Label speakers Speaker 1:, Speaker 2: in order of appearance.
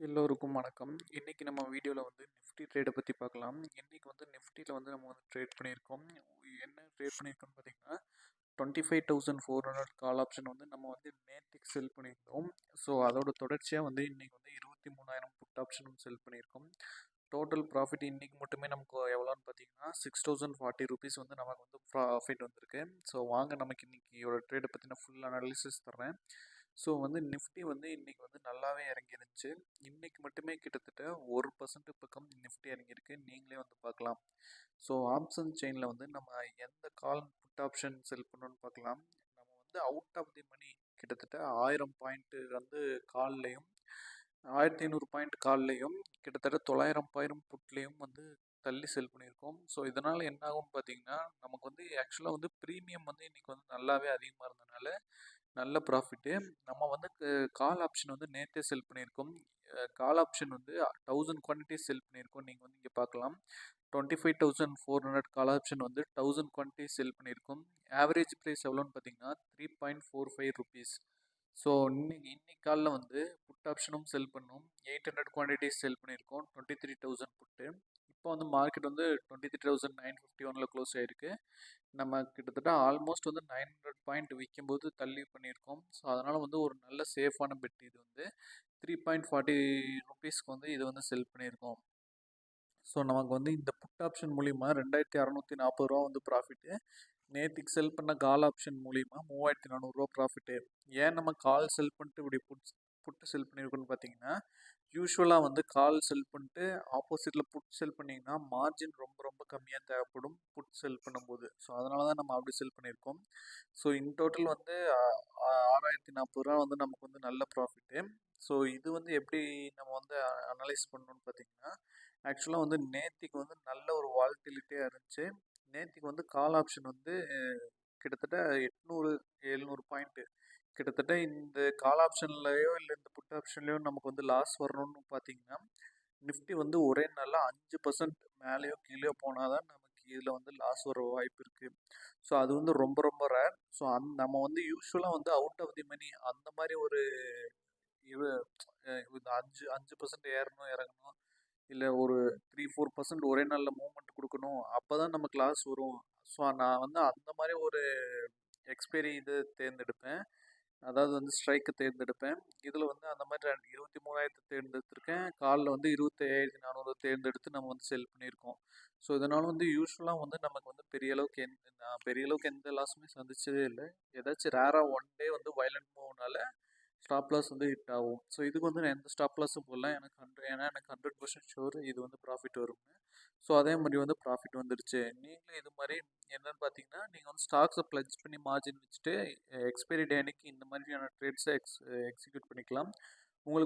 Speaker 1: எல்லோருக்கும் வணக்கம். இன்றைக்கி நம்ம வீடியோவில் வந்து நிஃப்டி ட்ரேடை பற்றி பார்க்கலாம் இன்றைக்கி வந்து நிஃப்டியில் வந்து நம்ம வந்து ட்ரேட் பண்ணியிருக்கோம். என்ன ட்ரேட் பண்ணியிருக்கோம்னு பார்த்தீங்கன்னா twenty five thousand four hundred call option வந்து நம்ம வந்து நேற்றுக்கு செல் பண்ணியிருந்தோம். ஸோ அதோட தொடர்ச்சியாக வந்து இன்றைக்கி வந்து இருபத்தி மூணாயிரம் புட் ஆப்ஷனும் செல் பண்ணியிருக்கோம். டோட்டல் ப்ராஃபிட் இன்றைக்கி மட்டுமே நமக்கு எவ்வளோன்னு பார்த்தீங்கன்னா சிக்ஸ் தௌசண்ட் ஃபார்ட்டி ருபீஸ் வந்து நமக்கு வந்து ப்ராஃபிட் வந்திருக்கு. ஸோ வாங்க நமக்கு இன்றைக்கியோட ட்ரேடை பற்றின ஃபுல் அனாலிசிஸ் தர்றேன். ஸோ வந்து நிஃப்டி வந்து இன்றைக்கி வந்து நல்லாவே இறங்கிருந்துச்சு இன்றைக்கி மட்டுமே கிட்டத்தட்ட ஒரு பர்சன்ட் பக்கம் நிஃப்டி இறங்கியிருக்கு. நீங்களே வந்து பார்க்கலாம். ஸோ ஆப்ஷன் செயினில் வந்து நம்ம எந்த கால் புட் ஆப்ஷன் செல் பண்ணணும்னு பார்க்கலாம். நம்ம வந்து அவுட் ஆஃப் தி மணி கிட்டத்தட்ட ஆயிரம் பாயிண்ட்டு வந்து கால்லையும் ஆயிரத்தி ஐநூறு பாயிண்ட் கால்லையும் கிட்டத்தட்ட தொள்ளாயிரம் பாயிரம் புட்லேயும் வந்து தள்ளி செல் பண்ணியிருக்கோம். ஸோ இதனால் என்ன ஆகும்னு பார்த்தீங்கன்னா நமக்கு வந்து ஆக்சுவலாக வந்து ப்ரீமியம் வந்து இன்றைக்கி வந்து நல்லாவே அதிகமாக இருந்தனால நல்ல ப்ராஃபிட்டு நம்ம வந்து கால் ஆப்ஷன் வந்து நேற்றே செல் பண்ணியிருக்கோம். கால் ஆப்ஷன் வந்து தௌசண்ட் குவான்டிட்டிஸ் செல் பண்ணியிருக்கோம். நீங்கள் வந்து இங்கே பார்க்கலாம் twenty five thousand four hundred call option வந்து தௌசண்ட் குவான்டிட்டிஸ் செல் பண்ணியிருக்கோம். ஆவரேஜ் ப்ரைஸ் எவ்வளோன்னு பார்த்தீங்கன்னா three point four five rupees so இன்னைக்கு இன்னைக்கு காலில் வந்து புட் ஆப்ஷனும் செல் பண்ணோம். எயிட் ஹண்ட்ரட் குவான்டிட்டிஸ் செல் பண்ணியிருக்கோம். டுவெண்ட்டி த்ரீ தௌசண்ட் புட்டு இப்போ வந்து மார்க்கெட் வந்து twenty three thousand nine fifty ஒனில் க்ளோஸ் ஆகிருக்கு நம்ம கிட்டத்தட்ட ஆல்மோஸ்ட் வந்து நைன் ஹண்ட்ரட் பாயிண்ட் விற்கும்போது தள்ளி பண்ணியிருக்கோம். ஸோ அதனால் வந்து ஒரு நல்ல சேஃபான பெட் இது வந்து. த்ரீ பாயிண்ட் ஃபார்ட்டி ருபீஸ்க்கு வந்து இது வந்து செல் பண்ணியிருக்கோம். ஸோ நமக்கு வந்து இந்த புட் ஆப்ஷன் மூலிமா ரெண்டாயிரத்தி அறநூற்றி நாற்பது ரூபா வந்து ப்ராஃபிட்டு நேற்றுக்கு செல் பண்ண கால் ஆப்ஷன் மூலிமா மூவாயிரத்தி நானூறுரூவா ப்ராஃபிட்டு ஏன் நம்ம கால் செல் பண்ணிட்டு இப்படி புட் புட்டு செல் பண்ணியிருக்கோன்னு பார்த்தீங்கன்னா யூஸ்வலாக வந்து கால் செல் பண்ணிட்டு ஆப்போசிட்டில் புட் செல் பண்ணிங்கன்னா மார்ஜின் ரொம்ப ரொம்ப கம்மியாக தேவைப்படும் புட் செல் பண்ணும்போது. ஸோ அதனால தான் நம்ம அப்படி செல் பண்ணியிருக்கோம். ஸோ இன் டோட்டல் வந்து ஆறாயிரத்தி நாற்பது ரூபா வந்து நமக்கு வந்து நல்ல ப்ராஃபிட்டு ஸோ இது வந்து எப்படி நம்ம வந்து அனலைஸ் பண்ணணும்னு பார்த்தீங்கன்னா ஆக்சுவலாக வந்து நேத்திக்கு வந்து நல்ல ஒரு வால்டிலிட்டியாக இருந்துச்சு. நேத்திக்கு வந்து கால் ஆப்ஷன் வந்து கிட்டத்தட்ட எட்நூறு எழுநூறு பாயிண்ட்டு கிட்டத்தட்ட இந்த கால் ஆப்ஷன்லையோ இல்லை இந்த புட் ஆப்ஷன்லையோ நமக்கு வந்து லாஸ் வரணும்னு பார்த்தீங்கன்னா நிஃப்டி வந்து ஒரே நாளில் அஞ்சு பர்சன்ட் மேலேயோ கீழேயோ போனால் தான் நமக்கு இதில் வந்து லாஸ் வர வாய்ப்பு இருக்குது ஸோ அது வந்து ரொம்ப ரொம்ப ரேர் ஸோ அந் நம்ம வந்து யூஸ்வலாக வந்து அவுட் ஆஃப் தி மணி அந்த மாதிரி ஒரு இது இந்த அஞ்சு அஞ்சு பர்சன்ட் ஏறணும் இறங்கணும் இல்லை ஒரு த்ரீ ஃபோர் பர்சன்ட் ஒரே நாளில் மூவ்மெண்ட் கொடுக்கணும் அப்போ தான் நமக்கு லாஸ் வரும். ஸோ நான் வந்து அந்த மாதிரி ஒரு எக்ஸ்பைரி இது தேர்ந்தெடுப்பேன். அதாவது வந்து ஸ்ட்ரைக்கு தேர்ந்தெடுப்பேன். இதில் வந்து அந்த மாதிரி இருபத்தி மூணாயிரத்து தேர்ந்தெடுத்திருக்கேன். காலில் வந்து இருபத்தி ஐயாயிரத்தி நானூறு தேர்ந்தெடுத்து நம்ம வந்து செல் பண்ணியிருக்கோம். ஸோ இதனால் வந்து யூஸ்வலாக வந்து நமக்கு வந்து பெரிய அளவுக்கு எந்த பெரிய அளவுக்கு எந்த லாஸுமே சந்திச்சதே இல்லை. ஏதாச்சும் ரேராக ஒன் டே வந்து வயலண்ட் மூவ்னால ஸ்டாப் லாஸ் வந்து ஹிட் ஆகும். ஸோ இதுக்கு வந்து நான் எந்த ஸ்டாப் லாஸும் போடல. எனக்கு ஹண்ட்ரட் ஏன்னா எனக்கு ஹண்ட்ரட் பர்சன்ட் ஷோர் இது வந்து ப்ராஃபிட் வரும்னு ஸோ அதே மாதிரி வந்து ப்ராஃபிட் வந்துருச்சு நீங்களும் இது மாதிரி என்னென்னு பார்த்தீங்கன்னா நீங்கள் வந்து ஸ்டாக்ஸை ப்ளஜ் பண்ணி மார்ஜின் வச்சுட்டு எக்ஸ்பைரி டே அன்னைக்கு இந்த மாதிரியான ட்ரேட்ஸை எக்ஸ் எக்ஸிக்யூட் பண்ணிக்கலாம். உங்களுக்கு